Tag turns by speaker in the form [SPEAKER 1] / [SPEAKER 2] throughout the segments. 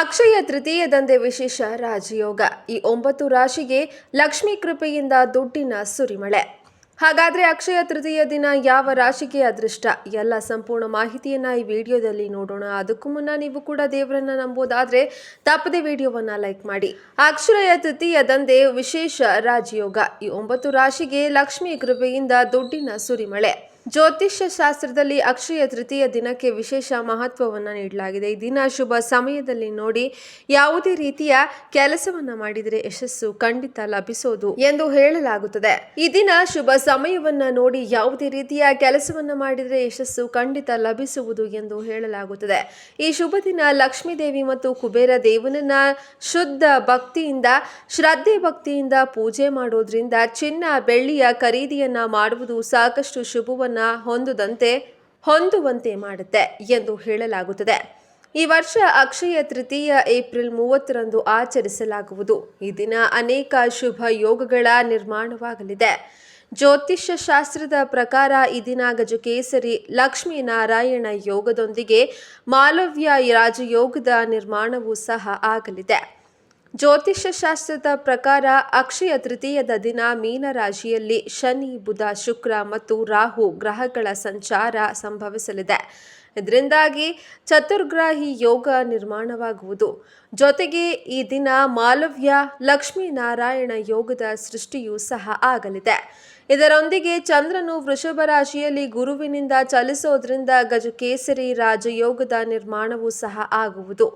[SPEAKER 1] ಅಕ್ಷಯ ತೃತೀಯದಂದೇ ವಿಶೇಷ ರಾಜಯೋಗ. ಈ ಒಂಬತ್ತು ರಾಶಿಗೆ ಲಕ್ಷ್ಮೀ ಕೃಪೆಯಿಂದ ದುಡ್ಡಿನ ಸುರಿಮಳೆ. ಹಾಗಾದ್ರೆ ಅಕ್ಷಯ ತೃತೀಯ ದಿನ ಯಾವ ರಾಶಿಗೆ ಅದೃಷ್ಟ? ಎಲ್ಲ ಸಂಪೂರ್ಣ ಮಾಹಿತಿಯನ್ನ ಈ ವಿಡಿಯೋದಲ್ಲಿ ನೋಡೋಣ. ಅದಕ್ಕೂ ಮುನ್ನ ನೀವು ಕೂಡ ದೇವರನ್ನ ನಂಬೋದಾದ್ರೆ ತಪ್ಪದೆ ವಿಡಿಯೋವನ್ನ ಲೈಕ್ ಮಾಡಿ. ಅಕ್ಷಯ ತೃತೀಯದಂದೇ ವಿಶೇಷ ರಾಜಯೋಗ. ಈ ಒಂಬತ್ತು ರಾಶಿಗೆ ಲಕ್ಷ್ಮೀ ಕೃಪೆಯಿಂದ ದುಡ್ಡಿನ ಸುರಿಮಳೆ. ಜ್ಯೋತಿಷ್ಯ ಶಾಸ್ತ್ರದಲ್ಲಿ ಅಕ್ಷಯ ತೃತೀಯ ದಿನಕ್ಕೆ ವಿಶೇಷ ಮಹತ್ವವನ್ನು ನೀಡಲಾಗಿದೆ. ಈ ದಿನ ಶುಭ ಸಮಯದಲ್ಲಿ ನೋಡಿ ಯಾವುದೇ ರೀತಿಯ ಕೆಲಸವನ್ನ ಮಾಡಿದರೆ ಯಶಸ್ಸು ಖಂಡಿತ ಲಭಿಸೋದು ಎಂದು ಹೇಳಲಾಗುತ್ತದೆ. ಈ ದಿನ ಶುಭ ಸಮಯವನ್ನ ನೋಡಿ ಯಾವುದೇ ರೀತಿಯ ಕೆಲಸವನ್ನ ಮಾಡಿದರೆ ಯಶಸ್ಸು ಖಂಡಿತ ಲಭಿಸುವುದು ಎಂದು ಹೇಳಲಾಗುತ್ತದೆ. ಈ ಶುಭ ದಿನ ಲಕ್ಷ್ಮೀ ದೇವಿ ಮತ್ತು ಕುಬೇರ ದೇವನನ್ನ ಶುದ್ಧ ಭಕ್ತಿಯಿಂದ, ಶ್ರದ್ಧೆ ಭಕ್ತಿಯಿಂದ ಪೂಜೆ ಮಾಡೋದ್ರಿಂದ ಚಿನ್ನ, ಬೆಳ್ಳಿಯ ಖರೀದಿಯನ್ನ ಮಾಡುವುದು ಸಾಕಷ್ಟು ಶುಭವನ್ನ ಹೊಂದುದಂತೆ ಹೊಂದುವಂತೆ ಮಾಡುತ್ತೆ ಎಂದು ಹೇಳಲಾಗುತ್ತದೆ. ಈ ವರ್ಷ ಅಕ್ಷಯ ತೃತೀಯ ಏಪ್ರಿಲ್ ಮೂವತ್ತರಂದು ಆಚರಿಸಲಾಗುವುದು. ಈ ದಿನ ಅನೇಕ ಶುಭ ಯೋಗಗಳ ನಿರ್ಮಾಣವಾಗಲಿದೆ. ಜ್ಯೋತಿಷ್ಯ ಶಾಸ್ತ್ರದ ಪ್ರಕಾರ ಈ ದಿನ ಗಜಕೇಸರಿ, ಲಕ್ಷ್ಮೀನಾರಾಯಣ ಯೋಗದೊಂದಿಗೆ ಮಾಲವ್ಯ ರಾಜಯೋಗದ ನಿರ್ಮಾಣವೂ ಸಹ ಆಗಲಿದೆ. ಜ್ಯೋತಿಷ್ಯ ಶಾಸ್ತ್ರದ ಪ್ರಕಾರ ಅಕ್ಷಯ ತೃತೀಯದ ದಿನ ಮೀನ ರಾಶಿಯಲ್ಲಿ ಶನಿ, ಬುಧ, ಶುಕ್ರ ಮತ್ತು ರಾಹು ಗ್ರಹಗಳ ಸಂಚಾರ ಸಂಭವಿಸಲಿದೆ. ಇದರಿಂದಾಗಿ ಚತುರ್ಗ್ರಾಹಿ ಯೋಗ ನಿರ್ಮಾಣವಾಗುವುದು. ಜೊತೆಗೆ ಈ ದಿನ ಮಾಲವ್ಯ ಲಕ್ಷ್ಮೀನಾರಾಯಣ ಯೋಗದ ಸೃಷ್ಟಿಯೂ ಸಹ ಆಗಲಿದೆ. ಇದರೊಂದಿಗೆ ಚಂದ್ರನು ವೃಷಭ ರಾಶಿಯಲ್ಲಿ ಗುರುವಿನಿಂದ ಚಲಿಸೋದ್ರಿಂದ ಗಜಕೇಸರಿ ರಾಜಯೋಗದ ನಿರ್ಮಾಣವೂ ಸಹ ಆಗುವುದು.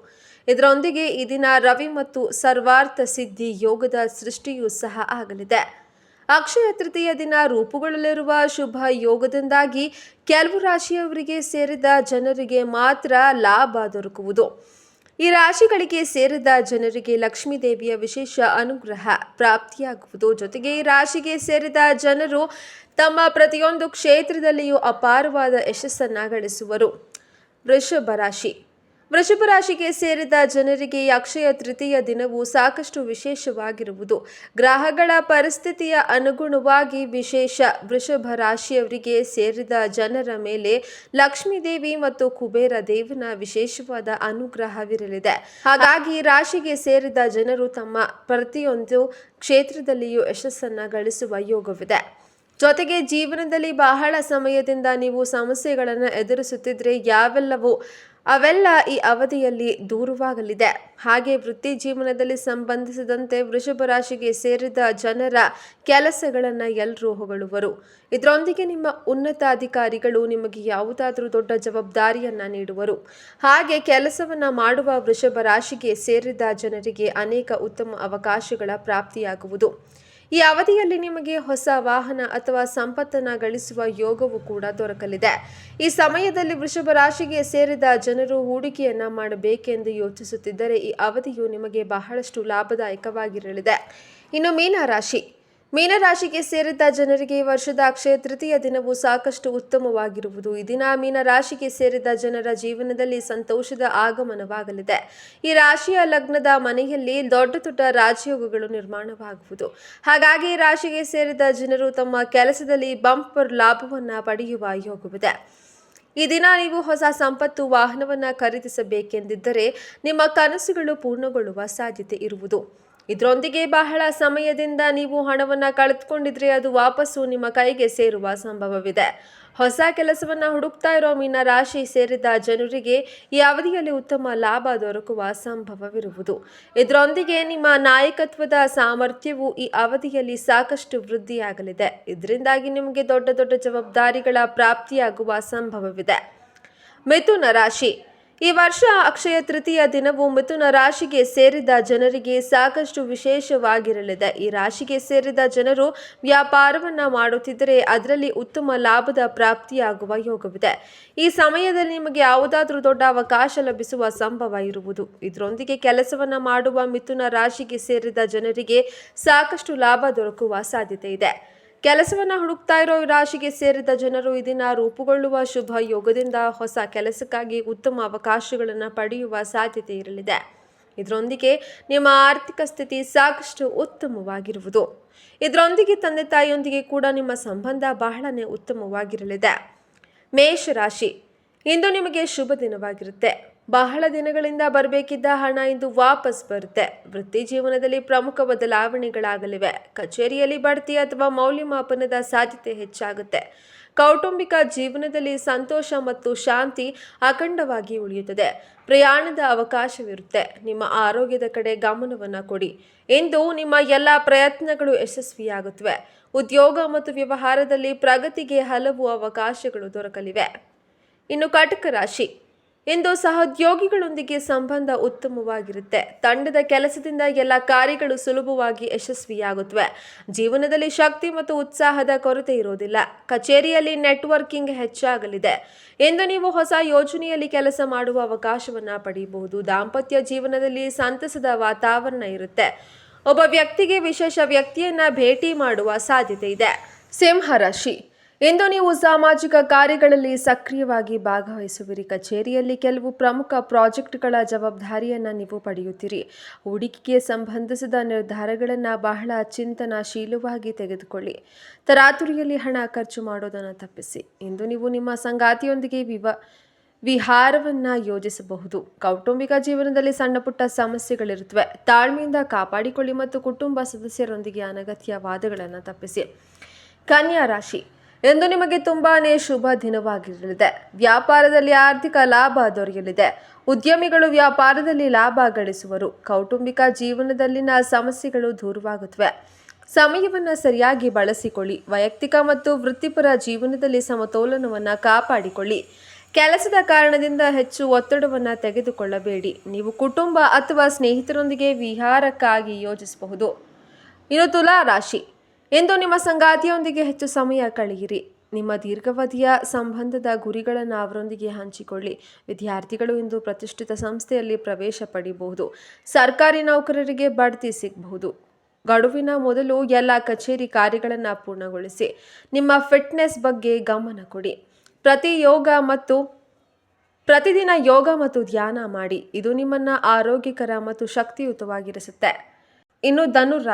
[SPEAKER 1] ಇದರೊಂದಿಗೆ ಈ ದಿನ ರವಿ ಮತ್ತು ಸರ್ವಾರ್ಥ ಸಿದ್ಧಿ ಯೋಗದ ಸೃಷ್ಟಿಯೂ ಸಹ ಆಗಲಿದೆ. ಅಕ್ಷಯ ತೃತೀಯ ದಿನ ರೂಪುಗೊಳ್ಳಲಿರುವ ಶುಭ ಯೋಗದಿಂದಾಗಿ ಕೆಲವು ರಾಶಿಯವರಿಗೆ ಸೇರಿದ ಜನರಿಗೆ ಮಾತ್ರ ಲಾಭ ದೊರಕುವುದು. ಈ ರಾಶಿಗಳಿಗೆ ಸೇರಿದ ಜನರಿಗೆ ಲಕ್ಷ್ಮೀ ದೇವಿಯ ವಿಶೇಷ ಅನುಗ್ರಹ ಪ್ರಾಪ್ತಿಯಾಗುವುದು. ಜೊತೆಗೆ ಈ ರಾಶಿಗೆ ಸೇರಿದ ಜನರು ತಮ್ಮ ಪ್ರತಿಯೊಂದು ಕ್ಷೇತ್ರದಲ್ಲಿಯೂ ಅಪಾರವಾದ ಯಶಸ್ಸನ್ನು ಗಳಿಸುವರು. ವೃಷಭ ರಾಶಿ. ವೃಷಭ ರಾಶಿಗೆ ಸೇರಿದ ಜನರಿಗೆ ಅಕ್ಷಯ ತೃತೀಯ ದಿನವು ಸಾಕಷ್ಟು ವಿಶೇಷವಾಗಿರುವುದು. ಗ್ರಹಗಳ ಪರಿಸ್ಥಿತಿಯ ಅನುಗುಣವಾಗಿ ವಿಶೇಷ ವೃಷಭ ರಾಶಿಯವರಿಗೆ ಸೇರಿದ ಜನರ ಮೇಲೆ ಲಕ್ಷ್ಮೀದೇವಿ ಮತ್ತು ಕುಬೇರ ದೇವನ ವಿಶೇಷವಾದ ಅನುಗ್ರಹವಿರಲಿದೆ. ಹಾಗಾಗಿ ರಾಶಿಗೆ ಸೇರಿದ ಜನರು ತಮ್ಮ ಪ್ರತಿಯೊಂದು ಕ್ಷೇತ್ರದಲ್ಲಿಯೂ ಯಶಸ್ಸನ್ನು ಗಳಿಸುವ ಯೋಗವಿದೆ. ಜೊತೆಗೆ ಜೀವನದಲ್ಲಿ ಬಹಳ ಸಮಯದಿಂದ ನೀವು ಸಮಸ್ಯೆಗಳನ್ನು ಎದುರಿಸುತ್ತಿದ್ರೆ ಯಾವೆಲ್ಲವೂ ಅವೆಲ್ಲ ಈ ಅವಧಿಯಲ್ಲಿ ದೂರವಾಗಲಿದೆ. ಹಾಗೆ ವೃತ್ತಿ ಜೀವನದಲ್ಲಿ ಸಂಬಂಧಿಸಿದಂತೆ ವೃಷಭ ರಾಶಿಗೆ ಸೇರಿದ ಜನರ ಕೆಲಸಗಳನ್ನು ಎಲ್ಲರೂ ಹೊಗಳುವರು. ಇದರೊಂದಿಗೆ ನಿಮ್ಮ ಉನ್ನತ ಅಧಿಕಾರಿಗಳು ನಿಮಗೆ ಯಾವುದಾದ್ರೂ ದೊಡ್ಡ ಜವಾಬ್ದಾರಿಯನ್ನು ನೀಡುವರು. ಹಾಗೆ ಕೆಲಸವನ್ನು ಮಾಡುವ ವೃಷಭ ರಾಶಿಗೆ ಸೇರಿದ ಜನರಿಗೆ ಅನೇಕ ಉತ್ತಮ ಅವಕಾಶಗಳ ಪ್ರಾಪ್ತಿಯಾಗುವುದು. ಈ ಅವಧಿಯಲ್ಲಿ ನಿಮಗೆ ಹೊಸ ವಾಹನ ಅಥವಾ ಸಂಪತ್ತನ್ನು ಗಳಿಸುವ ಯೋಗವು ಕೂಡ ದೊರಕಲಿದೆ. ಈ ಸಮಯದಲ್ಲಿ ವೃಷಭ ರಾಶಿಗೆ ಸೇರಿದ ಜನರು ಹೂಡಿಕೆಯನ್ನ ಮಾಡಬೇಕೆಂದು ಯೋಚಿಸುತ್ತಿದ್ದರೆ ಈ ಅವಧಿಯು ನಿಮಗೆ ಬಹಳಷ್ಟು ಲಾಭದಾಯಕವಾಗಿರಲಿದೆ. ಇನ್ನು ಮೀನ ರಾಶಿ ಮೀನರಾಶಿಗೆ ಸೇರಿದ ಜನರಿಗೆ ವರ್ಷದ ಅಕ್ಷಯ ತೃತೀಯ ದಿನವು ಸಾಕಷ್ಟು ಉತ್ತಮವಾಗಿರುವುದು. ಈ ದಿನ ಮೀನರಾಶಿಗೆ ಸೇರಿದ ಜನರ ಜೀವನದಲ್ಲಿ ಸಂತೋಷದ ಆಗಮನವಾಗಲಿದೆ. ಈ ರಾಶಿಯ ಲಗ್ನದ ಮನೆಯಲ್ಲಿ ದೊಡ್ಡ ದೊಡ್ಡ ರಾಜಯೋಗಗಳು ನಿರ್ಮಾಣವಾಗುವುದು. ಹಾಗಾಗಿ ರಾಶಿಗೆ ಸೇರಿದ ಜನರು ತಮ್ಮ ಕೆಲಸದಲ್ಲಿ ಬಂಪರ್ ಲಾಭವನ್ನು ಪಡೆಯುವ ಯೋಗವಿದೆ. ಈ ದಿನ ನೀವು ಹೊಸ ಸಂಪತ್ತು, ವಾಹನವನ್ನು ಖರೀದಿಸಬೇಕೆಂದಿದ್ದರೆ ನಿಮ್ಮ ಕನಸುಗಳು ಪೂರ್ಣಗೊಳ್ಳುವ ಸಾಧ್ಯತೆ ಇರುವುದು. ಇದರೊಂದಿಗೆ ಬಹಳ ಸಮಯದಿಂದ ನೀವು ಹಣವನ್ನು ಕಳೆದುಕೊಂಡಿದ್ರೆ ಅದು ವಾಪಸ್ಸು ನಿಮ್ಮ ಕೈಗೆ ಸೇರುವ ಸಂಭವವಿದೆ. ಹೊಸ ಕೆಲಸವನ್ನ ಹುಡುಕ್ತಾ ಇರೋ ಮೀನ ರಾಶಿ ಸೇರಿದ ಜನರಿಗೆ ಈ ಅವಧಿಯಲ್ಲಿ ಉತ್ತಮ ಲಾಭ ದೊರಕುವ ಸಂಭವವಿರುವುದು. ಇದರೊಂದಿಗೆ ನಿಮ್ಮ ನಾಯಕತ್ವದ ಸಾಮರ್ಥ್ಯವು ಈ ಅವಧಿಯಲ್ಲಿ ಸಾಕಷ್ಟು ವೃದ್ಧಿಯಾಗಲಿದೆ. ಇದರಿಂದಾಗಿ ನಿಮಗೆ ದೊಡ್ಡ ದೊಡ್ಡ ಜವಾಬ್ದಾರಿಗಳ ಪ್ರಾಪ್ತಿಯಾಗುವ ಸಂಭವವಿದೆ. ಮಿಥುನ ರಾಶಿ. ಈ ವರ್ಷ ಅಕ್ಷಯ ತೃತೀಯ ದಿನವು ಮಿಥುನ ರಾಶಿಗೆ ಸೇರಿದ ಜನರಿಗೆ ಸಾಕಷ್ಟು ವಿಶೇಷವಾಗಿರಲಿದೆ. ಈ ರಾಶಿಗೆ ಸೇರಿದ ಜನರು ವ್ಯಾಪಾರವನ್ನ ಮಾಡುತ್ತಿದ್ದರೆ ಅದರಲ್ಲಿ ಉತ್ತಮ ಲಾಭದ ಪ್ರಾಪ್ತಿಯಾಗುವ ಯೋಗವಿದೆ. ಈ ಸಮಯದಲ್ಲಿ ನಿಮಗೆ ಯಾವುದಾದ್ರೂ ದೊಡ್ಡ ಅವಕಾಶ ಲಭಿಸುವ ಸಂಭವ ಇರುವುದು. ಇದರೊಂದಿಗೆ ಕೆಲಸವನ್ನ ಮಾಡುವ ಮಿಥುನ ರಾಶಿಗೆ ಸೇರಿದ ಜನರಿಗೆ ಸಾಕಷ್ಟು ಲಾಭ ದೊರಕುವ ಸಾಧ್ಯತೆ ಇದೆ. ಕೆಲಸವನ್ನ ಹುಡುಕ್ತಾ ಇರೋ ರಾಶಿಗೆ ಸೇರಿದ ಜನರು ಇದನ್ನ ರೂಪುಗೊಳ್ಳುವ ಶುಭ ಯೋಗದಿಂದ ಹೊಸ ಕೆಲಸಕ್ಕಾಗಿ ಉತ್ತಮ ಅವಕಾಶಗಳನ್ನು ಪಡೆಯುವ ಸಾಧ್ಯತೆ ಇರಲಿದೆ. ಇದರೊಂದಿಗೆ ನಿಮ್ಮ ಆರ್ಥಿಕ ಸ್ಥಿತಿ ಸಾಕಷ್ಟು ಉತ್ತಮವಾಗಿರುವುದು. ಇದರೊಂದಿಗೆ ತಂದೆ ತಾಯಿಯೊಂದಿಗೆ ಕೂಡ ನಿಮ್ಮ ಸಂಬಂಧ ಬಹಳನೇ ಉತ್ತಮವಾಗಿರಲಿದೆ. ಮೇಷರಾಶಿ, ಇಂದು ನಿಮಗೆ ಶುಭ ದಿನವಾಗಿರುತ್ತೆ. ಬಹಳ ದಿನಗಳಿಂದ ಬರಬೇಕಿದ್ದ ಹಣ ಇಂದು ವಾಪಸ್ ಬರುತ್ತೆ. ವೃತ್ತಿ ಜೀವನದಲ್ಲಿ ಪ್ರಮುಖ ಬದಲಾವಣೆಗಳಾಗಲಿವೆ. ಕಚೇರಿಯಲ್ಲಿ ಬಡ್ತಿ ಅಥವಾ ಮೌಲ್ಯಮಾಪನದ ಸಾಧ್ಯತೆ ಹೆಚ್ಚಾಗುತ್ತೆ. ಕೌಟುಂಬಿಕ ಜೀವನದಲ್ಲಿ ಸಂತೋಷ ಮತ್ತು ಶಾಂತಿ ಅಖಂಡವಾಗಿ ಉಳಿಯುತ್ತದೆ. ಪ್ರಯಾಣದ ಅವಕಾಶವಿರುತ್ತೆ. ನಿಮ್ಮ ಆರೋಗ್ಯದ ಕಡೆ ಗಮನವನ್ನು ಕೊಡಿ. ಇಂದು ನಿಮ್ಮ ಎಲ್ಲ ಪ್ರಯತ್ನಗಳು ಯಶಸ್ವಿಯಾಗುತ್ತವೆ. ಉದ್ಯೋಗ ಮತ್ತು ವ್ಯವಹಾರದಲ್ಲಿ ಪ್ರಗತಿಗೆ ಹಲವು ಅವಕಾಶಗಳು ದೊರಕಲಿವೆ. ಇನ್ನು ಕಟಕ ರಾಶಿ. ಇಂದು ಸಹೋದ್ಯೋಗಿಗಳೊಂದಿಗೆ ಸಂಬಂಧ ಉತ್ತಮವಾಗಿರುತ್ತೆ. ತಂಡದ ಕೆಲಸದಿಂದ ಎಲ್ಲ ಕಾರ್ಯಗಳು ಸುಲಭವಾಗಿ ಯಶಸ್ವಿಯಾಗುತ್ತವೆ. ಜೀವನದಲ್ಲಿ ಶಕ್ತಿ ಮತ್ತು ಉತ್ಸಾಹದ ಕೊರತೆ ಇರೋದಿಲ್ಲ. ಕಚೇರಿಯಲ್ಲಿ ನೆಟ್ವರ್ಕಿಂಗ್ ಹೆಚ್ಚಾಗಲಿದೆ. ಇಂದು ನೀವು ಹೊಸ ಯೋಜನೆಯಲ್ಲಿ ಕೆಲಸ ಮಾಡುವ ಅವಕಾಶವನ್ನ ಪಡೆಯಬಹುದು ದಾಂಪತ್ಯ ಜೀವನದಲ್ಲಿ ಸಂತಸದ ವಾತಾವರಣ ಇರುತ್ತೆ. ಒಬ್ಬ ವ್ಯಕ್ತಿಗೆ ವಿಶೇಷ ವ್ಯಕ್ತಿಯನ್ನ ಭೇಟಿ ಮಾಡುವ ಸಾಧ್ಯತೆ ಇದೆ. ಸಿಂಹ ರಾಶಿ. ಇಂದು ನೀವು ಸಾಮಾಜಿಕ ಕಾರ್ಯಗಳಲ್ಲಿ ಸಕ್ರಿಯವಾಗಿ ಭಾಗವಹಿಸುವಿರಿ. ಕಚೇರಿಯಲ್ಲಿ ಕೆಲವು ಪ್ರಮುಖ ಪ್ರಾಜೆಕ್ಟ್ಗಳ ಜವಾಬ್ದಾರಿಯನ್ನು ನೀವು ಪಡೆಯುತ್ತೀರಿ. ಹೂಡಿಕೆಗೆ ಸಂಬಂಧಿಸಿದ ನಿರ್ಧಾರಗಳನ್ನು ಬಹಳ ಚಿಂತನಾಶೀಲವಾಗಿ ತೆಗೆದುಕೊಳ್ಳಿ. ತರಾತುರಿಯಲ್ಲಿ ಹಣ ಖರ್ಚು ಮಾಡೋದನ್ನು ತಪ್ಪಿಸಿ. ಇಂದು ನೀವು ನಿಮ್ಮ ಸಂಗಾತಿಯೊಂದಿಗೆ ವಿವ, ವಿಹಾರವನ್ನು ಯೋಜಿಸಬಹುದು. ಕೌಟುಂಬಿಕ ಜೀವನದಲ್ಲಿ ಸಣ್ಣ ಪುಟ್ಟ ಸಮಸ್ಯೆಗಳಿರುತ್ತವೆ. ತಾಳ್ಮೆಯಿಂದ ಕಾಪಾಡಿಕೊಳ್ಳಿ ಮತ್ತು ಕುಟುಂಬ ಸದಸ್ಯರೊಂದಿಗೆ ಅನಗತ್ಯ ವಾದಗಳನ್ನು ತಪ್ಪಿಸಿ. ಕನ್ಯಾ ರಾಶಿ. ಎಂದು ನಿಮಗೆ ತುಂಬಾನೇ ಶುಭ ದಿನವಾಗಿರಲಿದೆ. ವ್ಯಾಪಾರದಲ್ಲಿ ಆರ್ಥಿಕ ಲಾಭ ದೊರೆಯಲಿದೆ. ಉದ್ಯಮಿಗಳು ವ್ಯಾಪಾರದಲ್ಲಿ ಲಾಭ ಗಳಿಸುವರು. ಕೌಟುಂಬಿಕ ಜೀವನದಲ್ಲಿನ ಸಮಸ್ಯೆಗಳು ದೂರವಾಗುತ್ತವೆ. ಸಮಯವನ್ನು ಸರಿಯಾಗಿ ಬಳಸಿಕೊಳ್ಳಿ. ವೈಯಕ್ತಿಕ ಮತ್ತು ವೃತ್ತಿಪರ ಜೀವನದಲ್ಲಿ ಸಮತೋಲನವನ್ನು ಕಾಪಾಡಿಕೊಳ್ಳಿ. ಕೆಲಸದ ಕಾರಣದಿಂದ ಹೆಚ್ಚು ಒತ್ತಡವನ್ನು ತೆಗೆದುಕೊಳ್ಳಬೇಡಿ. ನೀವು ಕುಟುಂಬ ಅಥವಾ ಸ್ನೇಹಿತರೊಂದಿಗೆ ವಿಹಾರಕ್ಕಾಗಿ ಯೋಜಿಸಬಹುದು. ಇನ್ನು ತುಲಾ ರಾಶಿ. ಇಂದು ನಿಮ್ಮ ಸಂಗಾತಿಯೊಂದಿಗೆ ಹೆಚ್ಚು ಸಮಯ ಕಳೆಯಿರಿ. ನಿಮ್ಮ ದೀರ್ಘಾವಧಿಯ ಸಂಬಂಧದ ಗುರಿಗಳನ್ನು ಅವರೊಂದಿಗೆ ಹಂಚಿಕೊಳ್ಳಿ. ವಿದ್ಯಾರ್ಥಿಗಳು ಇಂದು ಪ್ರತಿಷ್ಠಿತ ಸಂಸ್ಥೆಯಲ್ಲಿ ಪ್ರವೇಶ ಪಡೆಯಬಹುದು ಸರ್ಕಾರಿ ನೌಕರರಿಗೆ ಬಡ್ತಿ ಸಿಗಬಹುದು. ಗಡುವಿನ ಮೊದಲು ಎಲ್ಲ ಕಚೇರಿ ಕಾರ್ಯಗಳನ್ನು ಪೂರ್ಣಗೊಳಿಸಿ. ನಿಮ್ಮ ಫಿಟ್ನೆಸ್ ಬಗ್ಗೆ ಗಮನ ಕೊಡಿ. ಪ್ರತಿ ಯೋಗ ಮತ್ತು ಪ್ರತಿದಿನ ಯೋಗ ಮತ್ತು ಧ್ಯಾನ ಮಾಡಿ. ಇದು ನಿಮ್ಮನ್ನು ಆರೋಗ್ಯಕರ ಮತ್ತು ಶಕ್ತಿಯುತವಾಗಿರಿಸುತ್ತೆ. ಇನ್ನು ಧನುರ್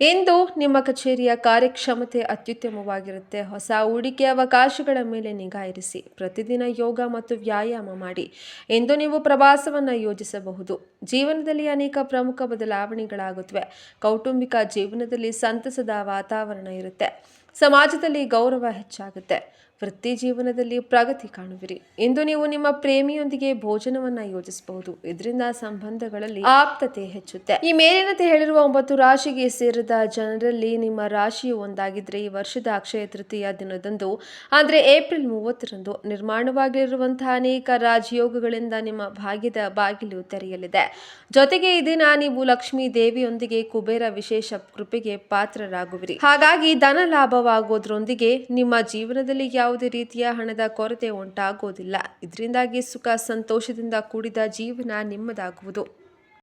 [SPEAKER 1] ಇಂದು ನಿಮ್ಮ ಕಚೇರಿಯ ಕಾರ್ಯಕ್ಷಮತೆ ಅತ್ಯುತ್ತಮವಾಗಿರುತ್ತೆ. ಹೊಸ ಹೂಡಿಕೆ ಅವಕಾಶಗಳ ಮೇಲೆ ನಿಗಾ ಇರಿಸಿ, ಪ್ರತಿದಿನ ಯೋಗ ಮತ್ತು ವ್ಯಾಯಾಮ ಮಾಡಿ. ಎಂದು ನೀವು ಪ್ರವಾಸವನ್ನು ಯೋಜಿಸಬಹುದು. ಜೀವನದಲ್ಲಿ ಅನೇಕ ಪ್ರಮುಖ ಬದಲಾವಣೆಗಳಾಗುತ್ತವೆ. ಕೌಟುಂಬಿಕ ಜೀವನದಲ್ಲಿ ಸಂತಸದ ವಾತಾವರಣ ಇರುತ್ತೆ. ಸಮಾಜದಲ್ಲಿ ಗೌರವ ಹೆಚ್ಚಾಗುತ್ತೆ. ವೃತ್ತಿ ಜೀವನದಲ್ಲಿ ಪ್ರಗತಿ ಕಾಣುವಿರಿ. ಇಂದು ನೀವು ನಿಮ್ಮ ಪ್ರೇಮಿಯೊಂದಿಗೆ ಭೋಜನವನ್ನ ಯೋಜಿಸಬಹುದು. ಇದರಿಂದ ಸಂಬಂಧಗಳಲ್ಲಿ ಆಪ್ತತೆ ಹೆಚ್ಚುತ್ತೆ. ಈ ಮೇಲಿನಂತೆ ಹೇಳಿರುವ ಒಂಬತ್ತು ರಾಶಿಗೆ ಸೇರಿದ ಜನರಲ್ಲಿ ನಿಮ್ಮ ರಾಶಿಯು ಒಂದಾಗಿದ್ರೆ ಈ ವರ್ಷದ ಅಕ್ಷಯ ತೃತೀಯ ದಿನದಂದು, ಅಂದ್ರೆ ಏಪ್ರಿಲ್ ಮೂವತ್ತರಂದು, ನಿರ್ಮಾಣವಾಗಿರುವಂತಹ ಅನೇಕ ರಾಜಯೋಗಗಳಿಂದ ನಿಮ್ಮ ಭಾಗ್ಯದ ಬಾಗಿಲು ತೆರೆಯಲಿದೆ. ಜೊತೆಗೆ ಈ ದಿನ ನೀವು ಲಕ್ಷ್ಮೀ ದೇವಿಯೊಂದಿಗೆ ಕುಬೇರ ವಿಶೇಷ ಕೃಪೆಗೆ ಪಾತ್ರರಾಗುವಿರಿ. ಹಾಗಾಗಿ ಧನ ಲಾಭವಾಗೋದ್ರೊಂದಿಗೆ ನಿಮ್ಮ ಜೀವನದಲ್ಲಿ ಯಾವುದೇ ರೀತಿಯ ಹಣದ ಕೊರತೆ ಉಂಟಾಗೋದಿಲ್ಲ ಇದರಿಂದಾಗಿ ಸುಖ ಸಂತೋಷದಿಂದ ಕೂಡಿದ ಜೀವನ ನಿಮ್ಮದಾಗುವುದು.